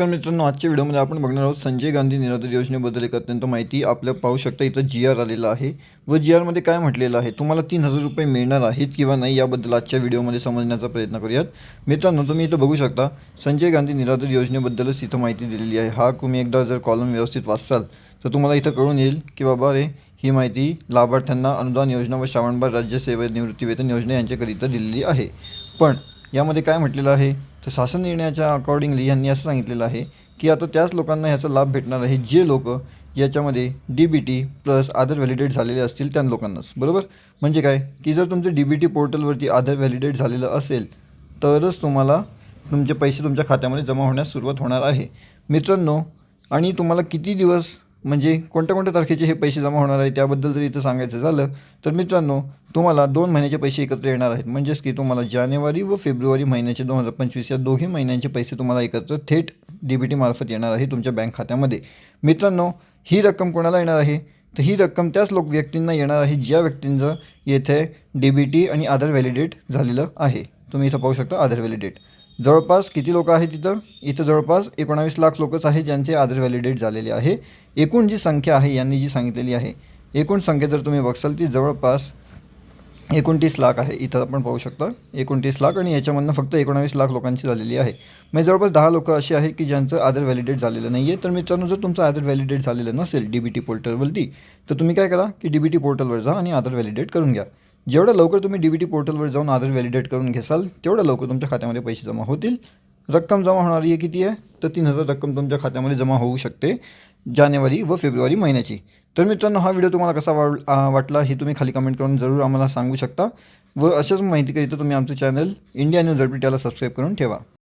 तर मित्रांनो आजच्या व्हिडिओमध्ये आपण बघणार आहोत संजय गांधी निराधार योजनेबद्दल एक अत्यंत माहिती. आपल्या पाहू शकता इथं जी आर आलेला आहे. व जी आरमध्ये काय म्हटलेलं आहे? तुम्हाला तीन हजार रुपये मिळणार आहेत किंवा नाही याबद्दल आजच्या व्हिडिओमध्ये समजण्याचा प्रयत्न करूयात. मित्रांनो तुम्ही इथं बघू शकता संजय गांधी निराधार योजनेबद्दलच इथं माहिती दिलेली आहे. हा तुम्ही एकदा जर कॉलम व्यवस्थित वाचसाल तर तुम्हाला इथं कळून येईल की बाबा रे ही माहिती लाभार्थ्यांना अनुदान योजना व श्रावणबाळ राज्य सेवानिवृत्ती वेतन योजना यांच्याकरिता दिलेली आहे. पण यामध्ये काय म्हटलेलं आहे? तर शासन निर्णयाच्या अकॉर्डिंगली यांनी असं सांगितलेलं आहे की आता त्याच लोकांना ह्याचा लाभ भेटणार आहे जे लोक याच्यामध्ये D B T plus Aadhaar validate झालेले असतील त्या लोकांनाच. बरोबर? म्हणजे काय? की जर तुमचं डी बी टी पोर्टलवरती आधार व्हॅलिडेट झालेलं असेल तरच तुम्हाला तुमचे पैसे तुमच्या खात्यामध्ये जमा होण्यास सुरुवात होणार आहे. मित्रांनो आणि तुम्हाला किती दिवस म्हणजे कोणत्या कोणत्या तारखेचे हे पैसे जमा होणार आहे त्याबद्दल जर इथं सांगायचं झालं तर मित्रांनो तुम्हाला दोन महिन्याचे पैसे एकत्र येणार आहेत. म्हणजेच की तुम्हाला जानेवारी व फेब्रुवारी महिन्याचे दोन हजार पंचवीस या दोन्ही महिन्यांचे पैसे तुम्हाला एकत्र थेट डी बी टीमार्फत येणार आहे तुमच्या बँक खात्यामध्ये. मित्रांनो ही रक्कम कोणाला येणार आहे? तर ही रक्कम त्याच लोक व्यक्तींना येणार आहे ज्या व्यक्तींचं येथे डी बी टी आणि आधार व्हॅलिडेट झालेलं आहे. तुम्ही इथं पाहू शकता आधार व्हॅलिडेट जवळपास किती लोक आहेत तिथं इथं जवळपास एकोणावीस लाख लोकच आहे ज्यांचे आधार व्हॅलिडेट झालेले आहे. एकूण जी संख्या आहे यांनी जी सांगितलेली आहे एकूण संख्या जर तुम्ही बघसाल ती जवळपास एकोणतीस लाख आहे. इथं आपण पाहू शकता एकोणतीस लाख आणि याच्यामधनं फक्त एकोणावीस लाख लोकांची झालेली आहे. म्हणजे जवळपास दहा लोक अशी आहेत की ज्यांचं आधार व्हॅलिडेट झालेलं नाही आहे तर मित्रांनो जर तुमचं आधार व्हॅलिडेट झालेलं नसेल डी बी टी पोर्टलवरती तर तुम्ही काय करा की डी बी टी पोर्टलवर जा आणि आधार व्हॅलिडेट करून घ्या. जेवढं लवकर तुम्ही डी बी टी पोर्टलवर जाऊन आधार व्हॅलिडेट करून घेसाल तेवढं लवकर तुमच्या खात्यामध्ये पैसे जमा होतील. रक्कम जमा होणारी आहे किती आहे? तर तीन हजार रक्कम तुमच्या खात्यामध्ये जमा होऊ शकते जानेवारी व फेब्रुवारी महिन्याची. तर मित्रांनो हा व्हिडिओ तुम्हाला कसा वाढ वाटला हे तुम्ही खाली कमेंट करून जरूर आम्हाला सांगू शकता व अशाच माहितीकरिता तुम्ही आमचं चॅनल इंडिया न्यूज झडपीट याला सबस्क्राईब करून ठेवा.